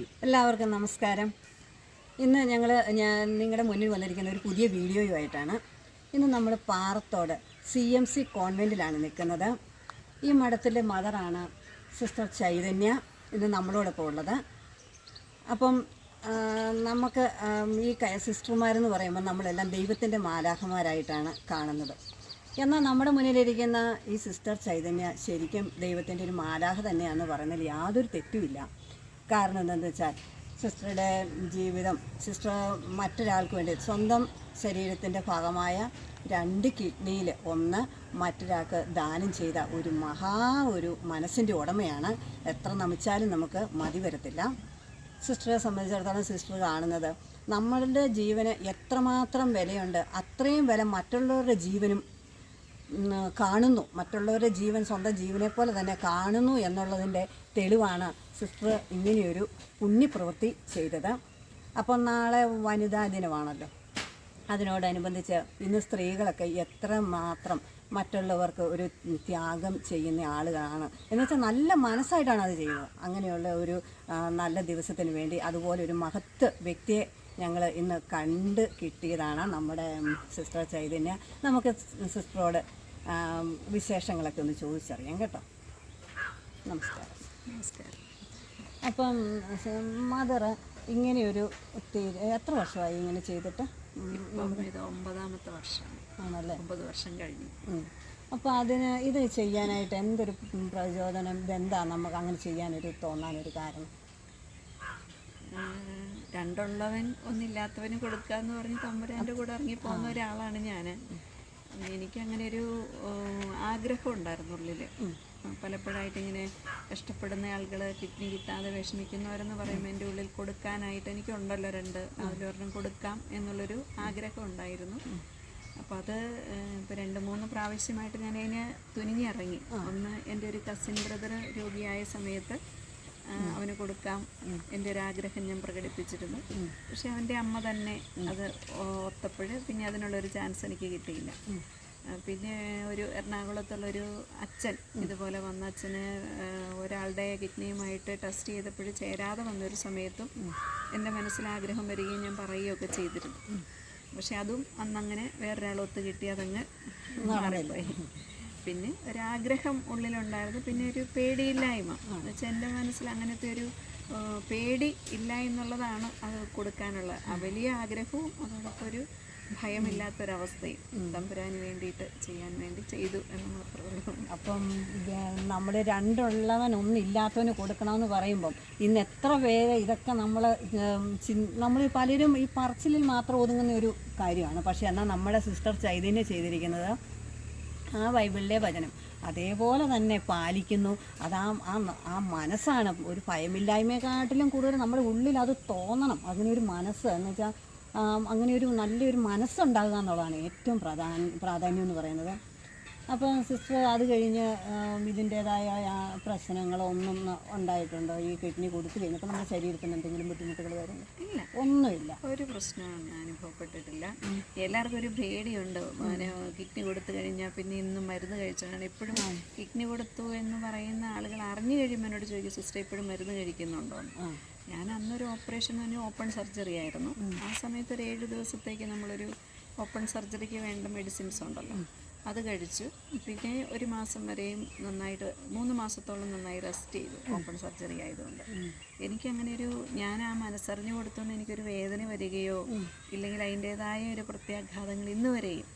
എല്ലാവർക്കും നമസ്കാരം. ഇന്ന് ഞങ്ങൾ ഞാൻ നിങ്ങളുടെ മുന്നിൽ വന്നിരിക്കുന്ന ഒരു പുതിയ വീഡിയോയുമായിട്ടാണ്. ഇന്ന് നമ്മൾ പാറത്തോട് സി എം സി കോൺവെന്റിലാണ് നിൽക്കുന്നത്. ഈ മഠത്തിലെ മദറാണ് സിസ്റ്റർ ചൈതന്യ ഇന്ന് നമ്മളോടൊപ്പം ഉള്ളത്. അപ്പം നമുക്ക് ഈ സിസ്റ്റർമാരെന്ന് പറയുമ്പോൾ നമ്മളെല്ലാം ദൈവത്തിന്റെ മാലാഖമാരായിട്ടാണ് കാണുന്നത്. എന്നാൽ നമ്മുടെ മുന്നിലിരിക്കുന്ന ഈ സിസ്റ്റർ ചൈതന്യ ശരിക്കും ദൈവത്തിന്റെ ഒരു മാലാഖ തന്നെയാണെന്ന് പറയുന്നതിൽ യാതൊരു തെറ്റുമില്ല. കാരണം എന്താണെന്ന് വെച്ചാൽ സിസ്റ്ററുടെ ജീവിതം സിസ്റ്റർ മറ്റൊരാൾക്ക് വേണ്ടി സ്വന്തം ശരീരത്തിന്റെ ഭാഗമായ രണ്ട് കിഡ്നിയിൽ ഒന്ന് മറ്റൊരാൾക്ക് ദാനം ചെയ്ത ഒരു മഹാ ഒരു മനസ്സിന്റെ ഉടമയാണ്. എത്ര നമിച്ചാലും നമുക്ക് മതി വരത്തില്ല. സിസ്റ്ററെ സംബന്ധിച്ചിടത്തോളം സിസ്റ്റർ കാണുന്നത് നമ്മളുടെ ജീവന് എത്രമാത്രം വിലയുണ്ട് അത്രയും വില മറ്റുള്ളവരുടെ ജീവനും കാണുന്നു. മറ്റുള്ളവരുടെ ജീവൻ സ്വന്തം ജീവനെ പോലെ തന്നെ കാണുന്നു എന്നുള്ളതിന്റെ തെളിവാണ് സിസ്റ്റർ ഇങ്ങനെയൊരു പുണ്യപ്രവൃത്തി ചെയ്തത്. അപ്പം നാളെ വനിതാ ദിനമാണല്ലോ. അതിനോടനുബന്ധിച്ച് ഇന്ന് സ്ത്രീകളൊക്കെ എത്ര മാത്രം മറ്റുള്ളവർക്ക് ഒരു ത്യാഗം ചെയ്യുന്ന ആളുകളാണ്. എന്ന് വെച്ചാൽ നല്ല മനസ്സായിട്ടാണ് അത് ചെയ്യുന്നത്. അങ്ങനെയുള്ള ഒരു നല്ല ദിവസത്തിന് വേണ്ടി അതുപോലെ ഒരു മഹത്ത് വ്യക്തിയെ ഞങ്ങൾ ഇന്ന് കണ്ട് കിട്ടിയതാണ് നമ്മുടെ സിസ്റ്റർ ചൈതന്യ. നമുക്ക് സിസ്റ്ററോട് വിശേഷങ്ങളൊക്കെ ഒന്ന് ചോദിച്ചറിയാം കേട്ടോ. നമസ്കാരം. നമസ്കാരം. അപ്പം മദർ ഇങ്ങനെയൊരു എത്ര വർഷമായി ഇങ്ങനെ ചെയ്തിട്ട്? ഇത് ഒമ്പതാമത്തെ വർഷം ആണല്ലേ? ഒമ്പത് വർഷം കഴിഞ്ഞു. അപ്പോൾ അതിന് ഇത് ചെയ്യാനായിട്ട് എന്തൊരു പ്രചോദനം ഇതെന്താ നമുക്ക് അങ്ങനെ ചെയ്യാനൊരു തോന്നാനൊരു കാരണം? രണ്ടുള്ളവൻ ഒന്നില്ലാത്തവന് കൊടുക്കുക എന്ന് പറഞ്ഞ് തമ്പുരാന്റെ കൂടെ ഇറങ്ങി പോകുന്ന ഒരാളാണ് ഞാൻ എനിക്ക് അങ്ങനെ ഒരു ആഗ്രഹം ഉണ്ടായിരുന്നു ഉള്ളിൽ പലപ്പോഴായിട്ട് ഇങ്ങനെ ഇഷ്ടപ്പെടുന്ന ആളുകൾ കിഡ്നി കിട്ടാതെ വിഷമിക്കുന്നവരെന്ന് പറയുമ്പോൾ എന്റെ ഉള്ളിൽ കൊടുക്കാനായിട്ട് എനിക്കുണ്ടല്ലോ രണ്ട് അതിലൊരെണ്ണം കൊടുക്കാം എന്നുള്ളൊരു ആഗ്രഹം ഉണ്ടായിരുന്നു. അപ്പോൾ അത് ഇപ്പോൾ രണ്ട് മൂന്ന് പ്രാവശ്യമായിട്ട് ഞാൻ അതിന് തുനിഞ്ഞിറങ്ങി ഒന്ന് എന്റെ ഒരു കസിൻ ബ്രദർ രോഗിയായ സമയത്ത് അവന് കൊടുക്കാം എന്റെ ഒരു ആഗ്രഹം ഞാൻ പ്രകടിപ്പിച്ചിരുന്നു. പക്ഷെ അവന്റെ അമ്മ തന്നെ അത് ഒത്തപ്പോൾ പിന്നെ അതിനുള്ളൊരു ചാൻസ് എനിക്ക് കിട്ടിയില്ല. പിന്നെ ഒരു എറണാകുളത്തുള്ളൊരു അച്ഛൻ ഇതുപോലെ വന്ന അച്ഛന് ഒരാളുടെ കിഡ്നിയുമായിട്ട് ടെസ്റ്റ് ചെയ്തപ്പോൾ ചേരാതെ വന്നൊരു സമയത്തും എന്റെ മനസ്സിൽ ആഗ്രഹം വരികയും ഞാൻ പറയുകയൊക്കെ ചെയ്തിരുന്നു. പക്ഷെ അതും അന്നങ്ങനെ വേറൊരാൾ ഒത്ത് കിട്ടി അതങ്ങ് മാറിപ്പോയി. പിന്നെ ഒരാഗ്രഹം ഉള്ളിലുണ്ടായിരുന്നു. പിന്നെ ഒരു പേടിയില്ലായ്മ. എന്നുവെച്ചാൽ എന്റെ മനസ്സിൽ അങ്ങനത്തെ ഒരു പേടി ഇല്ല എന്നുള്ളതാണ് അത് കൊടുക്കാനുള്ള വലിയ ആഗ്രഹവും അതോടൊപ്പം ഒരു ഭയമില്ലാത്തൊരവസ്ഥയും തമ്പുരാന് വേണ്ടിയിട്ട് ചെയ്യാൻ വേണ്ടി ചെയ്തു എന്ന് മാത്രമേ അപ്പം നമ്മൾ രണ്ടുള്ളവൻ ഒന്നില്ലാത്തവന് കൊടുക്കണമെന്ന് പറയുമ്പം ഇന്ന് എത്ര പേര് ഇതൊക്കെ നമ്മൾ നമ്മൾ പലരും ഈ പറച്ചിലിൽ മാത്രം ഒതുങ്ങുന്ന ഒരു കാര്യമാണ്. പക്ഷേ എന്നാൽ നമ്മുടെ സിസ്റ്റർ ചൈതന്യ ചെയ്തിരിക്കുന്നത് ആ ബൈബിളിലെ വചനം. അതേപോലെ തന്നെ പാലിക്കുന്നു. അത് ആ ആ ആ മനസ്സാണ്. ഒരു ഭയമില്ലായ്മയെക്കാട്ടിലും കൂടുതൽ നമ്മുടെ ഉള്ളിൽ അത് തോന്നണം. അതിനൊരു മനസ്സ് എന്ന് വെച്ചാൽ അങ്ങനെ ഒരു നല്ലൊരു മനസ്സുണ്ടാകുക എന്നുള്ളതാണ് ഏറ്റവും പ്രധാന പ്രാധാന്യം എന്ന് പറയുന്നത്. അപ്പം സിസ്റ്റർ അത് കഴിഞ്ഞ് ഇതിന്റേതായ പ്രശ്നങ്ങളൊന്നും പ്രശ്നങ്ങളോ ഒന്നും ഉണ്ടായിട്ടുണ്ടോ? ഈ കിഡ്നി കൊടുത്തു കഴിഞ്ഞപ്പോൾ നമ്മുടെ ശരീരത്തിന് എന്തെങ്കിലും ബുദ്ധിമുട്ടുകൾ വരുന്നു ഇല്ല. ഒന്നുമില്ല. ഒരു പ്രശ്നവും അനുഭവപ്പെട്ടിട്ടില്ല. എല്ലാവർക്കും ഒരു അങ്ങനെ കിഡ്നി കൊടുത്തു കഴിഞ്ഞാൽ പിന്നെ ഇന്നും മരുന്ന് കഴിച്ചാണ്. എപ്പോഴും കിഡ്നി കൊടുത്തു എന്ന് പറയുന്ന ആളുകൾ അറിഞ്ഞു കഴിയുമ്പോൾ എന്നോട് ചോദിക്കും സിസ്റ്റർ എപ്പോഴും മരുന്ന് കഴിക്കുന്നുണ്ടോ? ഞാൻ അന്നൊരു ഓപ്പറേഷൻ തന്നെ ഓപ്പൺ സർജറി ആയിരുന്നു. ആ സമയത്ത് ഒരു ഏഴ് ദിവസത്തേക്ക് നമ്മളൊരു ഓപ്പൺ സർജറിക്ക് വേണ്ട മെഡിസിൻസ് ഉണ്ടല്ലോ. അത് കഴിച്ചു പിന്നെ ഒരു മാസം വരെയും നന്നായിട്ട് മൂന്ന് മാസത്തോളം നന്നായി റെസ്റ്റ് ചെയ്തു ഓപ്പൺ സർജറി ആയതുകൊണ്ട്. എനിക്കങ്ങനെ ഒരു ഞാൻ ആ മനസ്സറിഞ്ഞു കൊടുത്തുകൊണ്ട് എനിക്കൊരു വേദന വരികയോ ഇല്ലെങ്കിൽ അതിന്റെതായ ഒരു പ്രത്യാഘാതങ്ങൾ ഇന്ന് വരെയും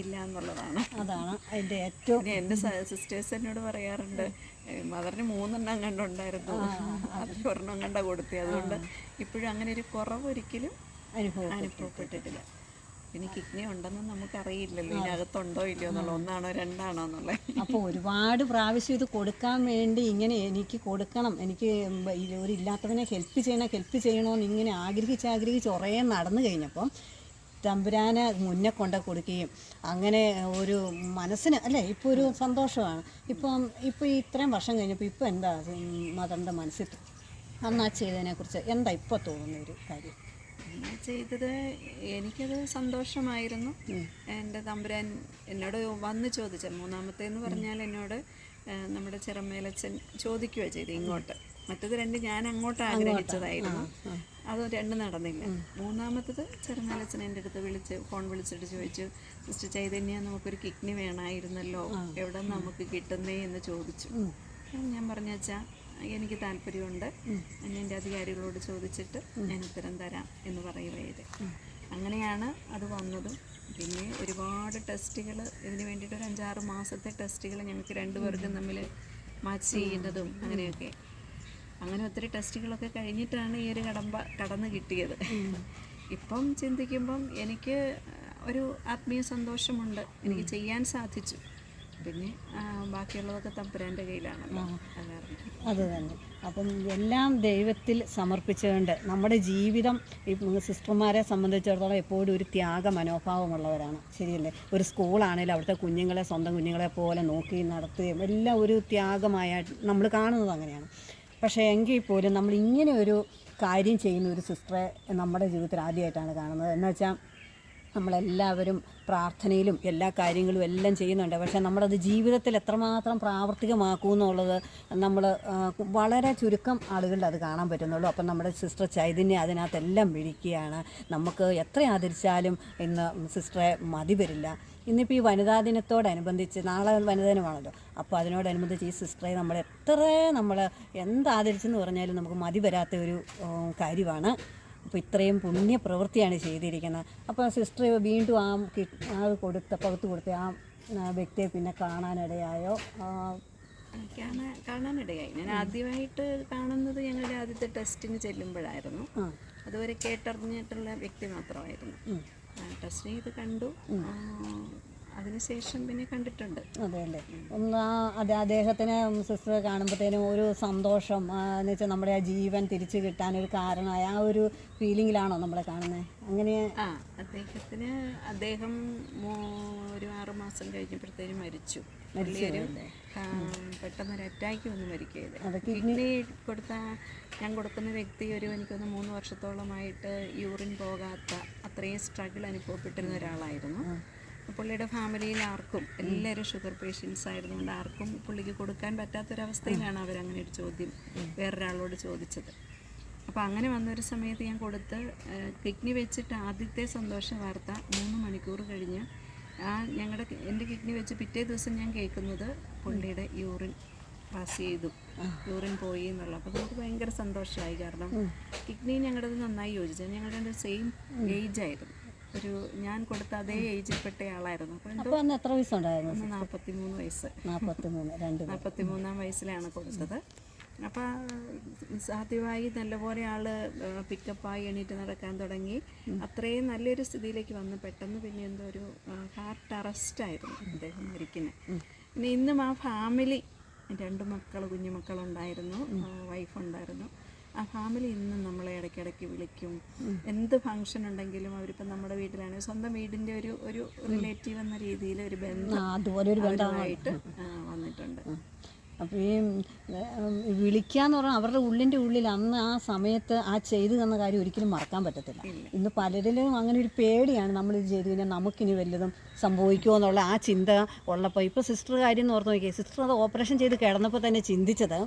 ഇല്ല എന്നുള്ളതാണ് അതാണ് അതിന്റെ ഏറ്റവും എന്റെ എന്റെ സിസ്റ്റേഴ്സ് എന്നോട് പറയാറുണ്ട് "ഏ, മദറിന് മൂന്നെണ്ണം കണ്ടുണ്ടായിരുന്നു അതിൽ ഒരെണ്ണം കണ്ട കൊടുത്തി. അതുകൊണ്ട് ഇപ്പോഴും അങ്ങനെ ഒരു കുറവ് ഒരിക്കലും അനുഭവം അനുഭവപ്പെട്ടിട്ടില്ല. പിന്നെ കിഡ്നി ഉണ്ടെന്ന് നമുക്കറിയില്ലല്ലോ ഇതിനകത്തുണ്ടോ ഇല്ലയോ എന്നുള്ള ഒന്നാണോ രണ്ടാണോ എന്നുള്ളത്. അപ്പോൾ ഒരുപാട് പ്രാവശ്യം ഇത് കൊടുക്കാൻ വേണ്ടി ഇങ്ങനെ എനിക്ക് കൊടുക്കണം എനിക്ക് ഒരു ഇല്ലാത്തവനെ ഹെൽപ്പ് ചെയ്യണം ഹെൽപ്പ് ചെയ്യണമെന്ന് ഇങ്ങനെ ആഗ്രഹിച്ച് ആഗ്രഹിച്ച് കുറേ നടന്നു കഴിഞ്ഞപ്പം തമ്പുരാനെ മുന്നേ കൊണ്ട കൊടുക്കുകയും അങ്ങനെ ഒരു മനസ്സിന് അല്ലേ? ഇപ്പോൾ ഒരു സന്തോഷമാണ്. ഇപ്പം ഇപ്പോൾ ഇത്രയും വർഷം കഴിഞ്ഞപ്പോൾ ഇപ്പോൾ എന്താ മദറിന്റെ മനസ്സിൽ അന്ന് ആ ചെയ്തതിനെക്കുറിച്ച് എന്താ ഇപ്പോൾ തോന്നുന്ന ഒരു കാര്യം? ചെയ്തത് എനിക്കത് സന്തോഷമായിരുന്നു. എന്റെ തമ്പുരാൻ എന്നോട് വന്ന് ചോദിച്ച മൂന്നാമത്തേന്ന് പറഞ്ഞാൽ എന്നോട് നമ്മുടെ ചിറമേലച്ചൻ ചോദിക്കുകയോ ചെയ്തു ഇങ്ങോട്ട്. മറ്റത് രണ്ട് ഞാൻ അങ്ങോട്ട് ആഗ്രഹിച്ചതായിരുന്നു. അത് രണ്ടും നടന്നില്ല. മൂന്നാമത്തത് ചെറുനാലച്ചൻ എന്റെ അടുത്ത് വിളിച്ച് ഫോൺ വിളിച്ചിട്ട് ചോദിച്ചു സിസ്റ്റർ ചൈതന്യ നമുക്കൊരു കിഡ്നി വേണമായിരുന്നല്ലോ എവിടെ നമുക്ക് കിട്ടുന്നേ? എന്ന് ചോദിച്ചു. ഞാൻ പറഞ്ഞ വെച്ചാൽ എനിക്ക് താല്പര്യമുണ്ട്. ഞാൻ എന്റെ അധികാരികളോട് ചോദിച്ചിട്ട് ഞാൻ ഉത്തരം തരാം എന്ന് പറയുകയത് അങ്ങനെയാണ് അത് വന്നതും. പിന്നെ ഒരുപാട് ടെസ്റ്റുകൾ ഇതിന് വേണ്ടിയിട്ട് ഒരു അഞ്ചാറ് മാസത്തെ ടെസ്റ്റുകൾ ഞങ്ങൾക്ക് രണ്ടുപേർക്കും തമ്മിൽ മാച്ച് ചെയ്യുന്നതും അങ്ങനെയൊക്കെ. അങ്ങനെ ഒത്തിരി ടെസ്റ്റുകളൊക്കെ കഴിഞ്ഞിട്ടാണ് ഈ ഒരു കടമ്പ കടന്നു കിട്ടിയത്. ഇപ്പം ചിന്തിക്കുമ്പം എനിക്ക് ഒരു ആത്മീയ സന്തോഷമുണ്ട്. എനിക്ക് ചെയ്യാൻ സാധിച്ചു. പിന്നെ ബാക്കിയുള്ളതൊക്കെ തമ്പുരാന്റെ കയ്യിലാണ് അത് തന്നെ. അപ്പം എല്ലാം ദൈവത്തിൽ സമർപ്പിച്ചുകൊണ്ട് നമ്മുടെ ജീവിതം ഈ സിസ്റ്റർമാരെ സംബന്ധിച്ചിടത്തോളം എപ്പോഴും ഒരു ത്യാഗ മനോഭാവമുള്ളവരാണ് ശരിയല്ലേ? ഒരു സ്കൂളാണെങ്കിലും അവിടുത്തെ കുഞ്ഞുങ്ങളെ സ്വന്തം കുഞ്ഞുങ്ങളെ പോലെ നോക്കി നടത്തുകയും എല്ലാം ഒരു ത്യാഗമായ നമ്മൾ കാണുന്നത് അങ്ങനെയാണ്. പക്ഷേ എങ്കിൽ പോലും നമ്മൾ ഇങ്ങനെ ഒരു കാര്യം ചെയ്യുന്ന ഒരു സിസ്റ്ററെ നമ്മുടെ ജീവിതത്തിൽ ആദ്യമായിട്ടാണ് കാണുന്നത്. എന്ന് വെച്ചാൽ നമ്മളെല്ലാവരും പ്രാർത്ഥനയിലും എല്ലാ കാര്യങ്ങളും എല്ലാം ചെയ്യുന്നുണ്ട്. പക്ഷേ നമ്മളത് ജീവിതത്തിൽ എത്രമാത്രം പ്രാവർത്തികമാക്കൂ എന്നുള്ളത് നമ്മൾ വളരെ ചുരുക്കം ആളുകളിൽ അത് കാണാൻ പറ്റുന്നുള്ളൂ. അപ്പം നമ്മുടെ സിസ്റ്റർ ചൈതന്യം അതിനകത്തെല്ലാം വിളിക്കുകയാണ് നമുക്ക് എത്ര ആദരിച്ചാലും ഇന്ന് സിസ്റ്ററെ മതി വരില്ല. ഇന്നിപ്പോൾ ഈ വനിതാ ദിനത്തോടനുബന്ധിച്ച് നാളെ വനിതാ ദിനമാണല്ലോ അപ്പോൾ അതിനോടനുബന്ധിച്ച് ഈ സിസ്റ്ററെ നമ്മൾ എത്ര നമ്മൾ എന്ത് ആദരിച്ചെന്ന് പറഞ്ഞാലും നമുക്ക് മതി വരാത്ത ഒരു കാര്യമാണ്. അപ്പോൾ ഇത്രയും പുണ്യ പ്രവൃത്തിയാണ് ചെയ്തിരിക്കുന്നത്. അപ്പോൾ സിസ്റ്റർ വീണ്ടും ആ കി- ആ കൊടുത്ത പകുത്ത് കൊടുത്ത ആ വ്യക്തിയെ പിന്നെ കാണാനിടയായോ? കാണാനിടയായി. ഞാൻ ആദ്യമായിട്ട് കാണുന്നത് ഞങ്ങളുടെ ആദ്യത്തെ ടെസ്റ്റിന് ചെല്ലുമ്പോഴായിരുന്നു. അതുവരെ കേട്ടറിഞ്ഞിട്ടുള്ള വ്യക്തി മാത്രമായിരുന്നു. ആ, ചെയ്ത് കണ്ടു. അതിനുശേഷം പിന്നെ കണ്ടിട്ടുണ്ട്. അതെ അല്ലേ അതെ അദ്ദേഹത്തിന് സിസ്റ്റർ കാണുമ്പോഴത്തേനും ഒരു സന്തോഷം എന്ന് വെച്ചാൽ നമ്മുടെ ആ ജീവൻ തിരിച്ചു കിട്ടാൻ ഒരു കാരണമായ. ആ ഒരു ഫീലിങ്ങിലാണോ നമ്മളെ കാണുന്നത് അങ്ങനെ ആ അദ്ദേഹത്തിന് അദ്ദേഹം ഒരു ആറുമാസം കഴിഞ്ഞപ്പോഴത്തേനും മരിച്ചു. പെട്ടെന്ന് ഒരു അറ്റാക്ക് വന്ന് മരിക്കുകയത് കിഡ്നി കൊടുത്ത ഞാൻ കൊടുക്കുന്ന വ്യക്തി ഒരു എനിക്കൊന്ന് മൂന്ന് വർഷത്തോളമായിട്ട് യൂറിൻ പോകാത്ത അത്രയും സ്ട്രഗിൾ അനുഭവപ്പെട്ടിരുന്ന ഒരാളായിരുന്നു. പുള്ളിയുടെ ഫാമിലിയിൽ ആർക്കും എല്ലാവരും ഷുഗർ പേഷ്യൻസ് ആയിരുന്നുകൊണ്ട് ആർക്കും പുള്ളിക്ക് കൊടുക്കാൻ പറ്റാത്തൊരവസ്ഥയിലാണ് അവരങ്ങനെ ഒരു ചോദ്യം വേറൊരാളോട് ചോദിച്ചത്. അപ്പോൾ അങ്ങനെ വന്നൊരു സമയത്ത് ഞാൻ കൊടുത്ത് കിഡ്നി വെച്ചിട്ട് ആദ്യത്തെ സന്തോഷ വാർത്ത മൂന്ന് മണിക്കൂർ കഴിഞ്ഞ് ആ ഞങ്ങളുടെ എന്റെ കിഡ്നി വെച്ച് പിറ്റേ ദിവസം ഞാൻ കേൾക്കുന്നത് പുള്ളിയുടെ യൂറിൻ പാസ് ചെയ്തു. യൂറിൻ പോയി എന്നുള്ള അപ്പോൾ നമുക്ക് ഭയങ്കര സന്തോഷമായി. കാരണം കിഡ്നി ഞങ്ങളുടേത് നന്നായി യോജിച്ചു. ഞങ്ങളുടെ സെയിം ഏജ് ആയിരുന്നു. ഒരു ഞാൻ കൊടുത്ത അതേ ഏജിൽപ്പെട്ട ആളായിരുന്നു അപ്പോൾ അന്ന് എത്ര വയസ്സുണ്ടായിരുന്നു നാൽപ്പത്തി മൂന്ന് വയസ്സ്. നാൽപ്പത്തി മൂന്ന് രണ്ട്. നാൽപ്പത്തി മൂന്നാം വയസ്സിലാണ് കൊടുത്തത്. അപ്പോൾ സാധ്യമായി നല്ലപോലെ ആൾ പിക്കപ്പായി എണീറ്റ് നടക്കാൻ തുടങ്ങി. അത്രയും നല്ലൊരു സ്ഥിതിയിലേക്ക് വന്ന് പെട്ടെന്ന് പിന്നെ എന്തോ ഒരു ഹാർട്ട് അറസ്റ്റ് ആയിരുന്നു അദ്ദേഹം മരിക്കുന്നത് പിന്നെ ഇന്നും ആ ഫാമിലി രണ്ട് മക്കൾ കുഞ്ഞുമക്കളുണ്ടായിരുന്നു വൈഫ് ഉണ്ടായിരുന്നു ആ ഫാമിലി ഇന്നും നമ്മളെ ഇടയ്ക്കിടയ്ക്ക് വിളിക്കും. എന്ത് ഫംഗ്ഷൻ ഉണ്ടെങ്കിലും അവരിപ്പോൾ നമ്മുടെ വീട്ടിലാണ് സ്വന്തം വീടിന്റെ ഒരു ഒരു റിലേറ്റീവ് എന്ന രീതിയിൽ ഒരു ബന്ധം അതുപോലെ ഒരു ബന്ധം അവരുമായിട്ട് വന്നിട്ടുണ്ട്. അപ്പോൾ ഈ വിളിക്കുക വിളിക്കാന്ന് പറഞ്ഞാൽ അവരുടെ ഉള്ളിന്റെ ഉള്ളിൽ അന്ന് ആ സമയത്ത് ആ ചെയ്തു തന്ന കാര്യം ഒരിക്കലും മറക്കാൻ പറ്റത്തില്ല. ഇന്ന് പലരിലും അങ്ങനെ ഒരു പേടിയാണ് നമ്മളിത് ചെയ്തു കഴിഞ്ഞാൽ നമുക്കിനി വല്ലതും സംഭവിക്കുമോ എന്നുള്ള ആ ചിന്ത ഉള്ളപ്പോൾ ഇപ്പോൾ സിസ്റ്റർ കാര്യം എന്ന് ഓർത്ത് നോക്കിയാൽ സിസ്റ്റർ അത് ഓപ്പറേഷൻ ചെയ്ത് കിടന്നപ്പോൾ തന്നെ ചിന്തിച്ചത്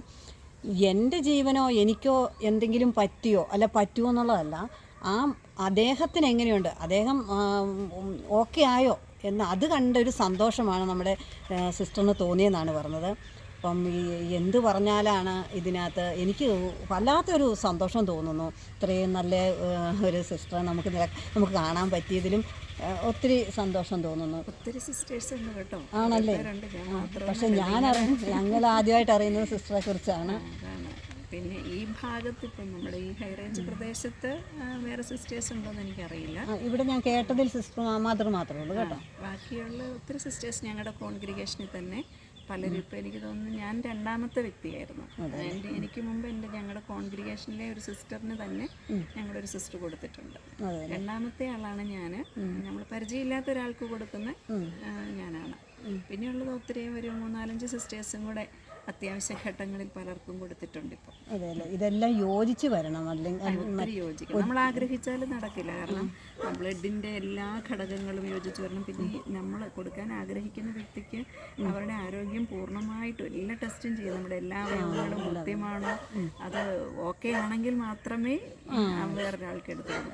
എന്റെ ജീവനോ എനിക്കോ എന്തെങ്കിലും പറ്റിയോ അല്ല പറ്റുമോ എന്നുള്ളതല്ല ആ അദ്ദേഹത്തിന് എങ്ങനെയുണ്ട്? അദ്ദേഹം ഓക്കെ ആയോ? എന്ന് അത് കണ്ട ഒരു സന്തോഷമാണ് നമ്മുടെ സിസ്റ്ററിന് തോന്നിയെന്നാണ് പറഞ്ഞത്. അപ്പം ഈ എന്ത് പറഞ്ഞാലാണ് ഇതിനകത്ത് എനിക്ക് വല്ലാത്തൊരു സന്തോഷം തോന്നുന്നു. ഇത്രയും നല്ല ഒരു സിസ്റ്ററെ നമുക്ക് നമുക്ക് കാണാൻ പറ്റിയതിലും ഒത്തിരി സന്തോഷം തോന്നുന്നു. ഒത്തിരി സിസ്റ്റേഴ്സ് ഉണ്ട് കേട്ടോ. ആണല്ലേ? പക്ഷെ ഞാൻ അറിയുന്നത് ഞങ്ങൾ ആദ്യമായിട്ട് അറിയുന്നത് സിസ്റ്ററെ കുറിച്ചാണ്. പിന്നെ ഈ ഭാഗത്ത് ഇപ്പം നമ്മുടെ ഈ ഹൈറേഞ്ച് പ്രദേശത്ത് വേറെ സിസ്റ്റേഴ്സ് ഉണ്ടോയെന്ന് എനിക്കറിയില്ല. ഇവിടെ ഞാൻ കേട്ടതിൽ സിസ്റ്റർ മാത്രം മാത്രമേ ഉള്ളൂ കേട്ടോ. ബാക്കിയുള്ള ഒത്തിരി സിസ്റ്റേഴ്സ് ഞങ്ങളുടെ കോൺഗ്രിഗേഷനിൽ തന്നെ പലരും ഇപ്പോൾ എനിക്ക് തോന്നുന്നു ഞാൻ രണ്ടാമത്തെ വ്യക്തിയായിരുന്നു. എന്റെ എനിക്ക് മുമ്പ് എന്റെ ഞങ്ങളുടെ കോൺഗ്രിഗേഷനിലെ ഒരു സിസ്റ്ററിന് തന്നെ ഞങ്ങളൊരു സിസ്റ്റർ കൊടുത്തിട്ടുണ്ട്. രണ്ടാമത്തെ ആളാണ് ഞാൻ നമ്മൾ പരിചയമില്ലാത്ത ഒരാൾക്ക് കൊടുക്കുന്ന ഞാനാണ്. പിന്നെയുള്ളത് ഒത്തിരി ഒരു മൂന്നാലഞ്ച് സിസ്റ്റേഴ്സും കൂടെ അത്യാവശ്യ ഘട്ടങ്ങളിൽ പലർക്കും കൊടുത്തിട്ടുണ്ട് ഇപ്പോൾ അതെ അല്ലേ? ഇതെല്ലാം യോജിച്ച് വരണം. അല്ലെങ്കിൽ യോജിക്കും യോജിക്കണം. നമ്മൾ ആഗ്രഹിച്ചാലും നടക്കില്ല. കാരണം ബ്ലഡിന്റെ എല്ലാ ഘടകങ്ങളും യോജിച്ച് വരണം. പിന്നെ നമ്മൾ കൊടുക്കാൻ ആഗ്രഹിക്കുന്ന വ്യക്തിക്ക് അവരുടെ ആരോഗ്യം പൂർണമായിട്ടും എല്ലാ ടെസ്റ്റും ചെയ്യും. നമ്മുടെ എല്ലാ അവയവങ്ങളും കൃത്യമാണോ? അത് ഓക്കെ ആണെങ്കിൽ മാത്രമേ വേറൊരാൾക്ക്.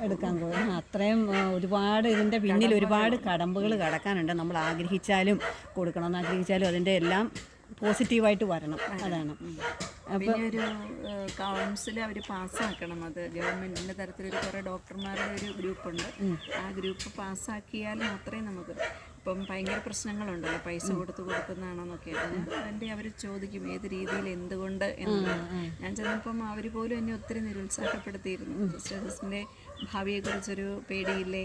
എടുക്കാൻ പോകും അത്രയും ഒരുപാട് ഇതിന്റെ പിന്നിൽ ഒരുപാട് കടമ്പുകൾ കടക്കാനുണ്ട്. നമ്മൾ ആഗ്രഹിച്ചാലും കൊടുക്കണമെന്ന് ആഗ്രഹിച്ചാലും അതിന്റെ എല്ലാം പോസിറ്റീവായിട്ട് വരണം. അതാണ്. അപ്പോൾ ഒരു കൗൺസിൽ അവർ പാസ്സാക്കണം. അത് ഗവൺമെന്റിന്റെ തരത്തിലൊരു കുറേ ഡോക്ടർമാരുടെ ഒരു ഗ്രൂപ്പ് ഉണ്ട് ആ ഗ്രൂപ്പ് പാസ്സാക്കിയാൽ മാത്രമേ നമുക്ക് ഇപ്പം ഭയങ്കര പ്രശ്നങ്ങളുണ്ടല്ലോ. പൈസ കൊടുത്ത് കൊടുക്കുന്നതാണെന്നൊക്കെ അതിന്റെ അവർ ചോദിക്കും ഏത് രീതിയിൽ എന്തുകൊണ്ട് എന്ന്. ഞാൻ ചെന്നപ്പം അവർ പോലും എന്നെ ഒത്തിരി നിരുത്സാഹപ്പെടുത്തിയിരുന്നു. സിസ്റ്റേഴ്സിന്റെ ഭാവിയെക്കുറിച്ചൊരു പേടിയില്ലേ?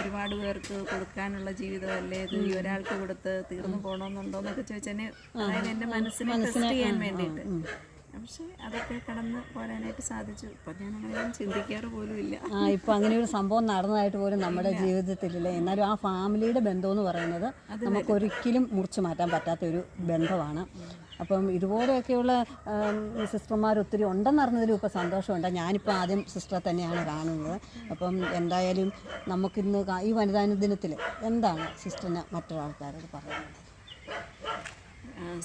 ഒരുപാട് പേർക്ക് കൊടുക്കാനുള്ള ജീവിതമല്ലേ? ഇത് ഈ ഒരാൾക്ക് കൊടുത്ത് തീർന്നു പോകണമെന്നുണ്ടോ എന്നൊക്കെ ചോദിച്ചെന്നെ അതായത് എന്റെ മനസ്സിനെ ടെസ്റ്റ് ചെയ്യാൻ വേണ്ടിയിട്ട്. പക്ഷേ അതൊക്കെ കടന്ന് പോരാനായിട്ട് സാധിച്ചു. ഇപ്പം ഞാൻ അങ്ങനെ ചിന്തിക്കാറ് പോലും ഇല്ല. ആ ഇപ്പം അങ്ങനെ ഒരു സംഭവം നടന്നതായിട്ട് പോലും നമ്മുടെ ജീവിതത്തിലില്ല? എന്നാലും ആ ഫാമിലിയുടെ ബന്ധം എന്ന് പറയുന്നത് നമുക്കൊരിക്കലും മുറിച്ചു മാറ്റാൻ പറ്റാത്ത ഒരു ബന്ധമാണ്. അപ്പം ഇതുപോലെയൊക്കെയുള്ള സിസ്റ്റർമാർ ഒത്തിരി ഉണ്ടെന്നറിഞ്ഞതിലും ഇപ്പോൾ സന്തോഷമുണ്ട്. ഞാനിപ്പോൾ ആദ്യം സിസ്റ്ററെ തന്നെയാണ് കാണുന്നത്. അപ്പം എന്തായാലും നമുക്കിന്ന് ഈ വനിതാ ദിനത്തിൽ എന്താണ് സിസ്റ്ററിന് മറ്റൊരാൾക്കാരോട് പറയുന്നത്?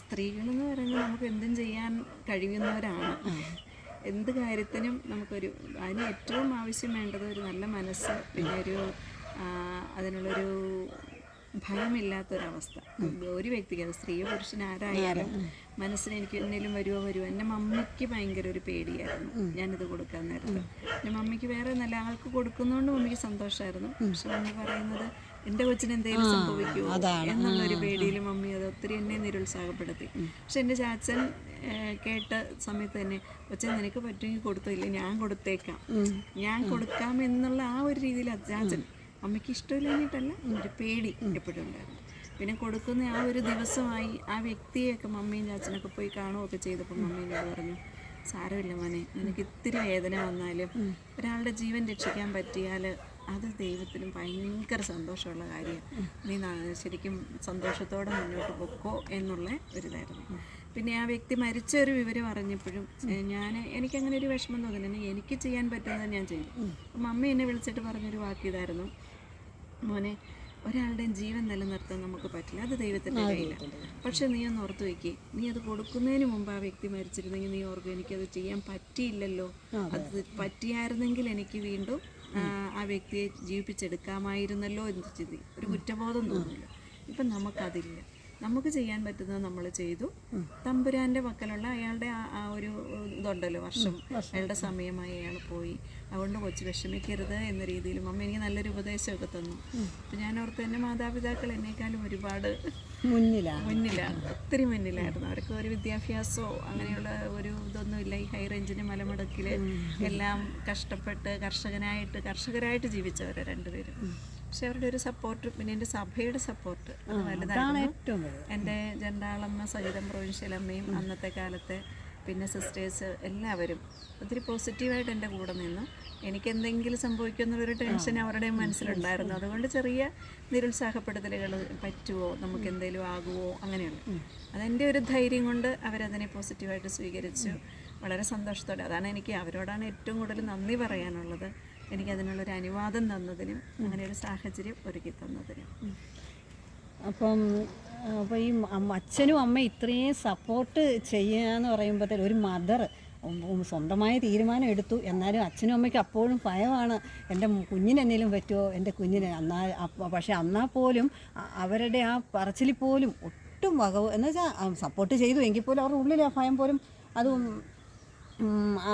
സ്ത്രീകളെന്ന് പറയുന്നത് നമുക്ക് എന്തും ചെയ്യാൻ കഴിയുന്നവരാണ്. എന്ത് കാര്യത്തിനും നമുക്കൊരു അതിന് ഏറ്റവും ആവശ്യം വേണ്ടത് ഒരു നല്ല മനസ്സ് പിന്നെ ഒരു അതിനുള്ളൊരു ഭയമില്ലാത്തൊരവസ്ഥ. ഒരു വ്യക്തിക്ക് അത് സ്ത്രീയോ പുരുഷൻ ആരായാലും മനസ്സിന് എനിക്ക് എന്തെങ്കിലും വരുമോ വരുമോ എന്റെ മമ്മിക്ക് ഭയങ്കര ഒരു പേടിയായിരുന്നു ഞാനിത് കൊടുക്കാൻ നേരത്ത്. എന്റെ മമ്മിക്ക് വേറെ നല്ല ആൾക്ക് കൊടുക്കുന്നതുകൊണ്ട് മമ്മിക്ക് സന്തോഷമായിരുന്നു പക്ഷെ മമ്മി പറയുന്നത് എന്റെ കൊച്ചിന് എന്തെങ്കിലും സംഭവിക്കുമോ എന്നുള്ളൊരു പേടിയിൽ മമ്മി അത് ഒത്തിരി എന്നെ നിരുത്സാഹപ്പെടുത്തി. പക്ഷെ എന്റെ ചാച്ചൻ കേട്ട സമയത്ത് തന്നെ കൊച്ചൻ നിനക്ക് പറ്റുമെങ്കിൽ കൊടുത്തില്ല ഞാൻ കൊടുത്തേക്കാം. ഞാൻ കൊടുക്കാം എന്നുള്ള ആ ഒരു രീതിയിൽ ചാച്ചൻ അമ്മയ്ക്ക് ഇഷ്ടമില്ലാഞ്ഞിട്ടല്ല ഒരു പേടി എപ്പോഴും ഉണ്ടായിരുന്നു പിന്നെ കൊടുക്കുന്ന ആ ഒരു ദിവസമായി ആ വ്യക്തിയെയൊക്കെ മമ്മിയും ചാച്ചനൊക്കെ പോയി കാണുകയൊക്കെ ചെയ്തപ്പോൾ മമ്മി എന്നോട് പറഞ്ഞു സാരമില്ല മോനെ നിനക്ക് ഇത്തിരി വേദന വന്നാലും ഒരാളുടെ ജീവൻ രക്ഷിക്കാൻ പറ്റിയാൽ അത് ദൈവത്തിന് ഭയങ്കര സന്തോഷമുള്ള കാര്യമാണ് നീ ശരിക്കും സന്തോഷത്തോടെ മുന്നോട്ട് പൊക്കോ എന്നുള്ള ഒരിതായിരുന്നു. പിന്നെ ആ വ്യക്തി മരിച്ച ഒരു വിവരം അറിഞ്ഞപ്പോഴും ഞാൻ എനിക്കങ്ങനെ ഒരു വിഷമം തോന്നില്ല. എനിക്ക് ചെയ്യാൻ പറ്റുന്നത് ഞാൻ ചെയ്തു അപ്പം മമ്മി എന്നെ വിളിച്ചിട്ട് പറഞ്ഞൊരു വാക്ക് ഇതായിരുന്നു. മോനെ ഒരാളുടെയും ജീവൻ നിലനിർത്താൻ നമുക്ക് പറ്റില്ല. അത് ദൈവത്തിന്റെ കയ്യിലാണ്. പക്ഷെ നീ ഒന്ന് ഓർത്തു വയ്ക്കേ നീ അത് കൊടുക്കുന്നതിന് മുമ്പ് ആ വ്യക്തി മരിച്ചിരുന്നെങ്കിൽ നീ ഓർക്കും എനിക്കത് ചെയ്യാൻ പറ്റിയില്ലല്ലോ. അത് പറ്റിയായിരുന്നെങ്കിൽ എനിക്ക് വീണ്ടും ആ, വ്യക്തിയെ ജീവിപ്പിച്ചെടുക്കാമായിരുന്നല്ലോ എന്ന് ചിന്തി ഒരു കുറ്റബോധം തോന്നില്ല. ഇപ്പം നമുക്കതില്ല. നമുക്ക് ചെയ്യാൻ പറ്റുന്നത് നമ്മൾ ചെയ്തു. തമ്പുരാന്റെ പക്കലുള്ള അയാളുടെ ആ- ഒരു ഇതുണ്ടല്ലോ വർഷം. അയാളുടെ സമയമായി അയാൾ പോയി. അതുകൊണ്ട് കൊച്ചു വിഷമിക്കരുത് എന്ന രീതിയിൽ അമ്മ എനിക്ക് നല്ലൊരു ഉപദേശമൊക്കെ തന്നു. അപ്പം ഞാൻ ഓർത്ത് എന്റെ മാതാപിതാക്കൾ എന്നേക്കാളും ഒരുപാട് മുന്നിലാണ് മുന്നിലാണ് ഒത്തിരി മുന്നിലായിരുന്നു. അവർക്ക് ഒരു വിദ്യാഭ്യാസമോ അങ്ങനെയുള്ള ഒരു ഇതൊന്നുമില്ല ഈ ഹൈ റേഞ്ചിന് മലമുടക്കിൽ എല്ലാം കഷ്ടപ്പെട്ട് കർഷകനായിട്ട് കർഷകരായിട്ട് ജീവിച്ചവരെ രണ്ടുപേരും. പക്ഷെ അവരുടെ ഒരു സപ്പോർട്ട് പിന്നെ എന്റെ സഭയുടെ സപ്പോർട്ട് അത് വലുതായിരുന്നു. എന്റെ ജണ്ടാളമ്മ സഹിതം പ്രൊവിൻഷ്യൽ അമ്മയും അന്നത്തെ കാലത്തെ പിന്നെ സിസ്റ്റേഴ്സ് എല്ലാവരും ഒത്തിരി പോസിറ്റീവായിട്ട് എന്റെ കൂടെ നിന്നു. എനിക്ക് എന്തെങ്കിലും സംഭവിക്കുമെന്നുള്ളൊരു ടെൻഷൻ അവരുടെ മനസ്സിലുണ്ടായിരുന്നു. അതുകൊണ്ട് ചെറിയ നിരുത്സാഹപ്പെടുത്തലുകൾ പറ്റുമോ നമുക്ക് എന്തെങ്കിലും ആകുമോ അങ്ങനെയുള്ള അതെന്റെ ഒരു ധൈര്യം കൊണ്ട് അവരതിനെ പോസിറ്റീവായിട്ട് സ്വീകരിച്ചു. വളരെ സന്തോഷത്തോടെ. അതാണ് എനിക്ക് അവരോടാണ് ഏറ്റവും കൂടുതൽ നന്ദി പറയാനുള്ളത്. എനിക്ക് അതിനുള്ളൊരു അനുവാദം തന്നതിനും അങ്ങനെ ഒരു സാഹചര്യം ഒരുക്കി തന്നതിനും. അപ്പം അപ്പോൾ ഈ അച്ഛനും അമ്മ ഇത്രയും സപ്പോർട്ട് ചെയ്യാന്ന് പറയുമ്പോഴത്തേക്കും ഒരു മദർ സ്വന്തമായ തീരുമാനം എടുത്തു. എന്നാലും അച്ഛനും അമ്മയ്ക്ക് അപ്പോഴും ഭയമാണ്. എന്റെ കുഞ്ഞിനെന്തെങ്കിലും പറ്റുമോ? എന്റെ കുഞ്ഞിന് എന്നാ പക്ഷെ എന്നാൽ പോലും അവരുടെ ആ പറച്ചിലിൽ പോലും ഒട്ടും വകവ് എന്ന് വെച്ചാൽ സപ്പോർട്ട് ചെയ്തു. എങ്കിൽ പോലും അവരുടെ ഉള്ളിൽ ആ ഭയം പോലും അത്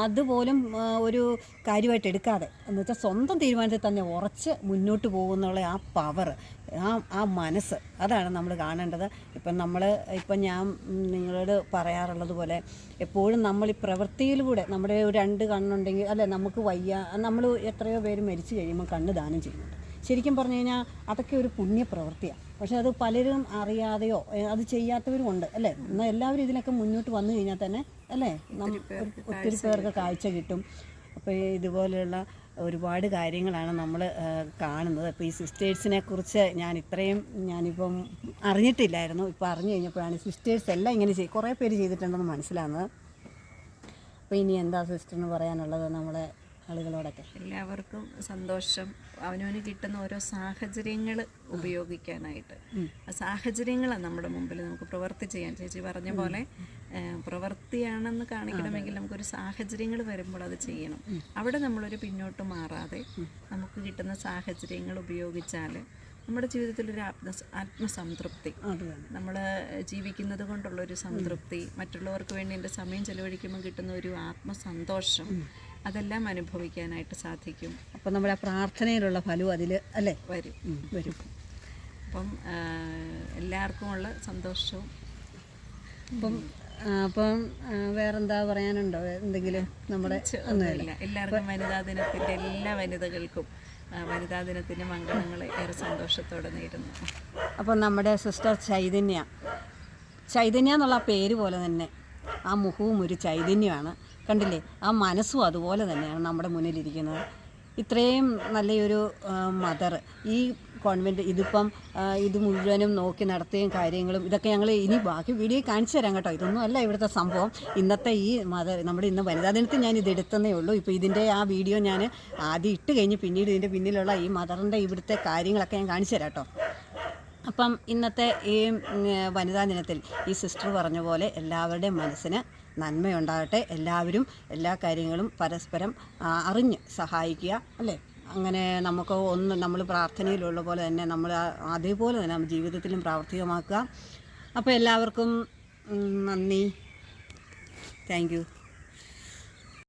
അതുപോലും ഒരു കാര്യമായിട്ട് എടുക്കാതെ. എന്ന് വെച്ചാൽ സ്വന്തം തീരുമാനത്തിൽ തന്നെ ഉറച്ച് മുന്നോട്ട് പോകുന്നുള്ള ആ പവർ ആ ആ മനസ്സ് അതാണ് നമ്മൾ കാണേണ്ടത്. ഇപ്പം നമ്മൾ ഇപ്പം ഞാൻ നിങ്ങളോട് പറയാറുള്ളത് പോലെ എപ്പോഴും നമ്മൾ ഈ പ്രവൃത്തിയിലൂടെ നമ്മുടെ ഒരു രണ്ട് കണ്ണുണ്ടെങ്കിൽ അല്ലെ നമുക്ക് വയ്യ നമ്മൾ എത്രയോ പേര് മരിച്ചു കഴിയുമ്പോൾ കണ്ണ് ദാനം ചെയ്യുന്നുണ്ട്. ശരിക്കും പറഞ്ഞു കഴിഞ്ഞാൽ അതൊക്കെ ഒരു പുണ്യപ്രവൃത്തിയാണ് പക്ഷെ അത് പലരും അറിയാതെയോ അത് ചെയ്യാത്തവരും ഉണ്ട് അല്ലേ? എന്നാൽ എല്ലാവരും ഇതിനൊക്കെ മുന്നോട്ട് വന്നു കഴിഞ്ഞാൽ തന്നെ അല്ലേ? ഒത്തിരി പേർക്ക് കാഴ്ച കിട്ടും. അപ്പോൾ ഇതുപോലെയുള്ള ഒരുപാട് കാര്യങ്ങളാണ് നമ്മൾ കാണുന്നത്. അപ്പോൾ ഈ സിസ്റ്റേഴ്സിനെ കുറിച്ച് ഞാൻ ഇത്രയും ഞാനിപ്പം അറിഞ്ഞിട്ടില്ലായിരുന്നു. ഇപ്പോൾ അറിഞ്ഞു കഴിഞ്ഞപ്പോഴാണ് സിസ്റ്റേഴ്സ് എല്ലാം ഇങ്ങനെ ചെയ്യും കുറേ പേര് ചെയ്തിട്ടുണ്ടെന്ന് മനസ്സിലാകുന്നത് അപ്പോൾ ഇനി എന്താ സിസ്റ്ററിന് പറയാനുള്ളത്? നമ്മളെ ആളുകളോടൊക്കെ. എല്ലാവർക്കും സന്തോഷം. അവനവന് കിട്ടുന്ന ഓരോ സാഹചര്യങ്ങൾ ഉപയോഗിക്കാനായിട്ട്. ആ സാഹചര്യങ്ങളാണ് നമ്മുടെ മുമ്പിൽ നമുക്ക് പ്രവൃത്തി ചെയ്യാൻ. ചേച്ചി പറഞ്ഞ പോലെ പ്രവൃത്തിയാണെന്ന് കാണിക്കണമെങ്കിൽ നമുക്കൊരു സാഹചര്യങ്ങൾ വരുമ്പോൾ അത് ചെയ്യണം. അവിടെ നമ്മളൊരു പിന്നോട്ട് മാറാതെ നമുക്ക് കിട്ടുന്ന സാഹചര്യങ്ങൾ ഉപയോഗിച്ചാൽ നമ്മുടെ ജീവിതത്തിൽ ഒരു ആത്മ ആത്മസംതൃപ്തി നമ്മൾ ജീവിക്കുന്നത് കൊണ്ടുള്ളൊരു സംതൃപ്തി മറ്റുള്ളവർക്ക് വേണ്ടി എന്റെ സമയം ചെലവഴിക്കുമ്പോൾ കിട്ടുന്ന ഒരു ആത്മസന്തോഷം അതെല്ലാം അനുഭവിക്കാനായിട്ട് സാധിക്കും. അപ്പോൾ നമ്മുടെ പ്രാർത്ഥനയിലുള്ള ഫലവും അതിൽ അല്ലേ? വരും. വരും. അപ്പം എല്ലാവർക്കുമുള്ള സന്തോഷവും. അപ്പം അപ്പം വേറെന്താ പറയാനുണ്ടോ? എന്തെങ്കിലും നമ്മുടെ ഒന്നുമില്ല. എല്ലാവർക്കും വനിതാ ദിനത്തിന്റെ എല്ലാ വനിതകൾക്കും വനിതാ ദിനത്തിന്റെ മംഗളങ്ങൾ ഏറെ സന്തോഷത്തോടെ നേരുന്നു. അപ്പം നമ്മുടെ സിസ്റ്റർ ചൈതന്യ. ചൈതന്യ എന്നുള്ള പേര് പോലെ തന്നെ ആ മുഖവും ഒരു ചൈതന്യമാണ്. കണ്ടില്ലേ? ആ മനസ്സും അതുപോലെ തന്നെയാണ് നമ്മുടെ മുന്നിലിരിക്കുന്നത്. ഇത്രയും നല്ലൊരു മദർ ഈ കോൺവെന്റ് ഇതിപ്പം ഇത് മുഴുവനും നോക്കി നടത്തുകയും കാര്യങ്ങളും ഇതൊക്കെ ഞങ്ങൾ ഇനി ബാക്കി വീഡിയോ കാണിച്ചു തരാം കേട്ടോ. ഇതൊന്നും അല്ല ഇവിടുത്തെ സംഭവം. ഇന്നത്തെ ഈ മദർ നമ്മുടെ ഇന്ന് വനിതാ ദിനത്തിൽ ഞാൻ ഇത് എടുത്തതേ ഉള്ളൂ. ഇപ്പോൾ ഇതിന്റെ ആ വീഡിയോ ഞാൻ ആദ്യം ഇട്ട് കഴിഞ്ഞ് പിന്നീട് ഇതിന്റെ പിന്നിലുള്ള ഈ മദറിന്റെ ഇവിടുത്തെ കാര്യങ്ങളൊക്കെ ഞാൻ കാണിച്ചു തരാം കേട്ടോ. അപ്പം ഇന്നത്തെ ഈ വനിതാ ദിനത്തിൽ ഈ സിസ്റ്റർ പറഞ്ഞ പോലെ എല്ലാവരുടെയും മനസ്സിന് നന്മയുണ്ടാകട്ടെ. എല്ലാവരും എല്ലാ കാര്യങ്ങളും പരസ്പരം അറിഞ്ഞ് സഹായിക്കുക അല്ലേ? അങ്ങനെ നമുക്ക് ഒന്ന് നമ്മൾ പ്രാർത്ഥനയിലുള്ള പോലെ തന്നെ നമ്മൾ അതേപോലെ തന്നെ ജീവിതത്തിലും പ്രാവർത്തികമാക്കുക. അപ്പോൾ എല്ലാവർക്കും നന്ദി. താങ്ക്